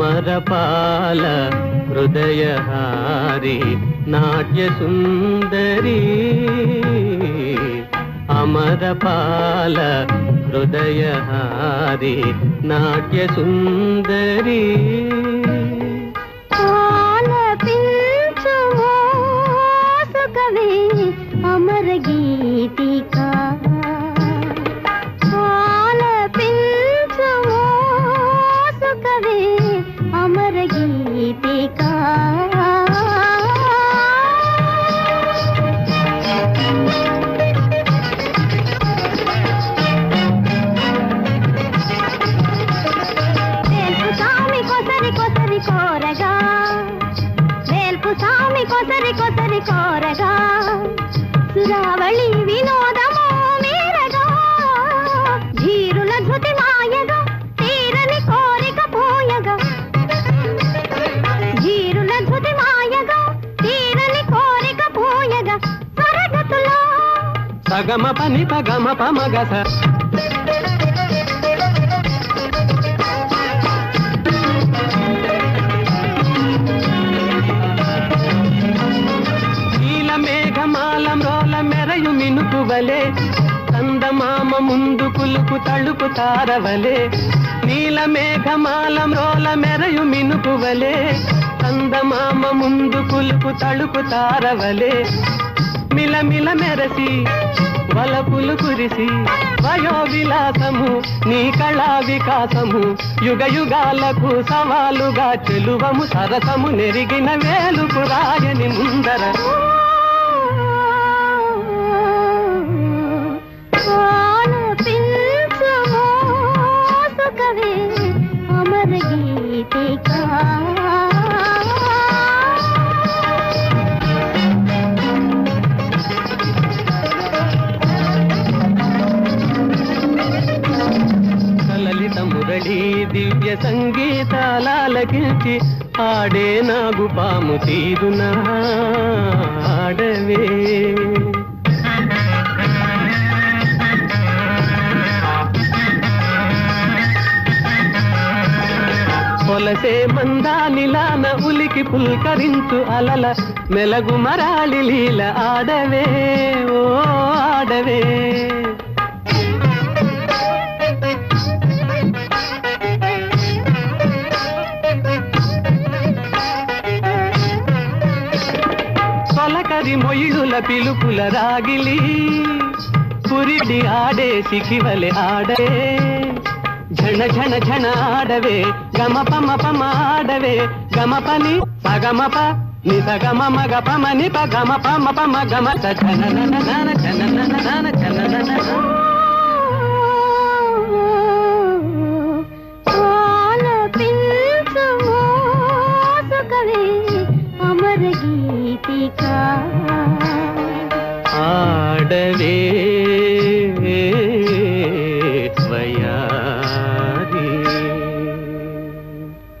అమరపాల హృదయహారి నాట్య సుందరి అమరపాల హృదయహారి నాట్య సుందరి అమర గీతిక కోరగా వేల్పు స్వామి కొసరి కొసరి కోరగా సురావళి వినోదము మేరగా ధీరుల ధృతి మాయగా తీరని కోరిక పోయగా. ధీరుల ధృతి మాయగా తీరని కోరిక పోయగా స్వరగతులో సగమ పని పగమ పమగస. రోల మినుకువలే కందమామ ముందు కులుపు తలుపు తారవలే నీల మేఘమాల మ్రోల మెరయు మినుకువలే కందమామ ముందు కులుపు తలుపు తారవలే. మిలమిల మెరసి వలపులు కురిసి వయో విలాసము నీ కళా వికాసము యుగ యుగాలకు సవాలుగా చెలువము సరసము నెరిగిన వేలుకు రాయని ముందర. మురళీ దివ్య సంగీతాలకించి ఆడే నాగు పాము తీరునా ఆడవే. పొలసే మందానిలాన ఉలికి పుల్కరించు అలల మెలగు మరాళి లీల ఆడవే ఓ ఆడవే. తొలకరి మొయిడుల పిలుపుల రాగిలి పురిడి ఆడే సిఖివలె ఆడే ఝణ ఝణ ఝణ ఆడవే గమ పమ పమ ఆడవే గమ పని పగమ ప నిత గమ మగ పమ నిప గమ పమ పమ గమ ఝన నన నన ఝన నన నన ఝన నన అమర గీతికా ఆడవే